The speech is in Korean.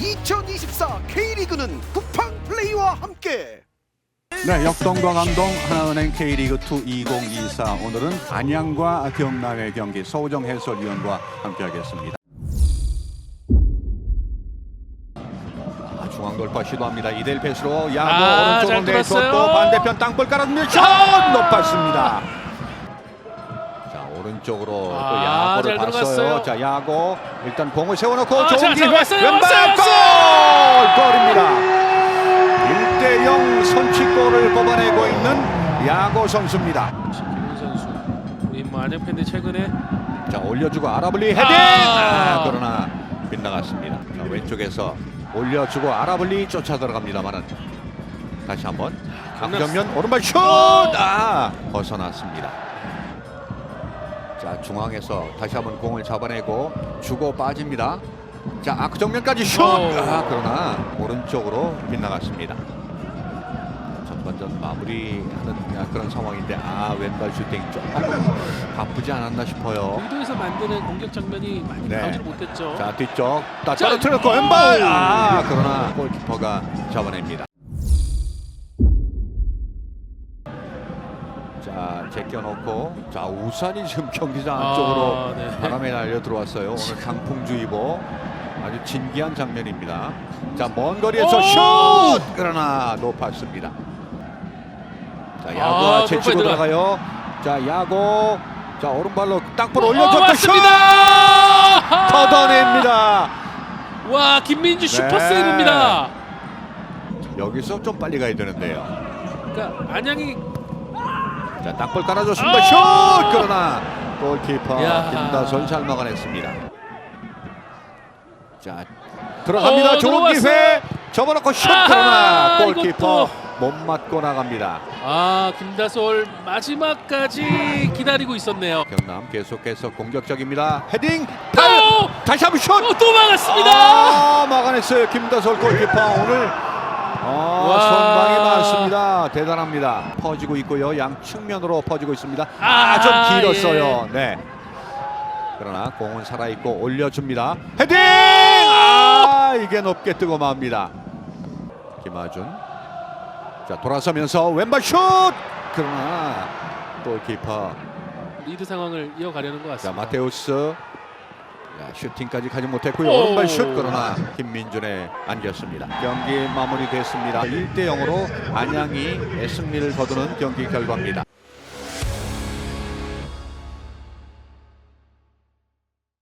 2024 K리그는 쿠팡 플레이와 함께 네, 역동과 감동 하나은행 K리그2 2024 오늘은 안양과 경남의 경기 서우정 해설위원과 함께하겠습니다. 아, 중앙 돌파 시도합니다. 이대일 패스로 야구 아, 오른쪽으로 잘 내줬고 들었어요. 반대편 땅볼 깔아주면 슛 아! 높았습니다. 자 오른쪽으로 아, 또 야구를 잘 봤어요. 들어갔어요. 자 야구 일단 공을 세워놓고 아, 좋은 자, 기회 자, 왔어요, 왼발 왔어요, 골! 골입니다. 1대0 선취골을 뽑아내고 있는 야구 선수입니다. 김훈 선수 우리 뭐 안양 팬들 최근에 자 올려주고 아라블리 헤딩! 아! 아, 그러나 빗나갔습니다. 자, 왼쪽에서 올려주고 아라블리 쫓아 들어갑니다만은 다시 한번 강정면 오른발 슛! 아 벗어났습니다. 자 중앙에서 다시 한번 공을 잡아내고 주고 빠집니다. 자 악정면까지 슛! 오. 아 그러나 오른쪽으로 빗나갔습니다. 전반전 마무리하는 그런 상황인데 아 왼발 슈팅 조금 바쁘지 않았나 싶어요. 의도에서 만드는 공격 장면이 많이 네. 나오지 못했죠. 자 뒤쪽 다 자, 떨어뜨렸고 오! 왼발 아 그러나 골키퍼가 잡아냅니다. 자 제껴놓고 자 우산이 지금 경기장 아, 안쪽으로 네. 바람에 날려 들어왔어요. 오늘 강풍주의보 아주 진기한 장면입니다. 자 먼 거리에서 오! 슛 그러나 높았습니다. 자 야구 아, 아, 제치고 높아요, 들어가요. 자 야구 자 오른발로 땅볼 어, 올려줬고 슛 왔습니다. 걷어냅니다. 와 김민주 슈퍼 네. 세이브입니다. 여기서 좀 빨리 가야 되는데요. 그러니까 안양이 자, 땅볼 깔아줬습니다. 아! 슛! 그러나 골키퍼 야. 김다솔 잘 막아냈습니다. 자, 들어갑니다. 어, 좋은 들어왔어요. 기회. 접어놓고 슛! 아하, 그러나 골키퍼 이것도. 못 맞고 나갑니다. 아 김다솔 마지막까지 기다리고 있었네요. 경남 계속해서 공격적입니다. 헤딩! 또! 달! 다시 한번 슛! 어, 또 막았습니다. 아, 막아냈어요. 김다솔 골키퍼 오늘 아, 와. 대단합니다. 퍼지고 있고요. 양 측면으로 퍼지고 있습니다. 아, 아, 좀 길었어요. 네. 그러나 공은 살아있고 올려줍니다. 헤딩! 아, 이게 높게 뜨고 맙니다. 김하준. 자, 돌아서면서 왼발 슛! 그러나 골키퍼 리드 상황을 이어가려는 것자 같습니다. 마테우스 자, 슈팅까지 가지 못했고요. 오. 오른발 슛 그러나 김민준에 안겼습니다. 경기 마무리됐습니다. 1대 0으로 안양이 승리를 거두는 경기 결과입니다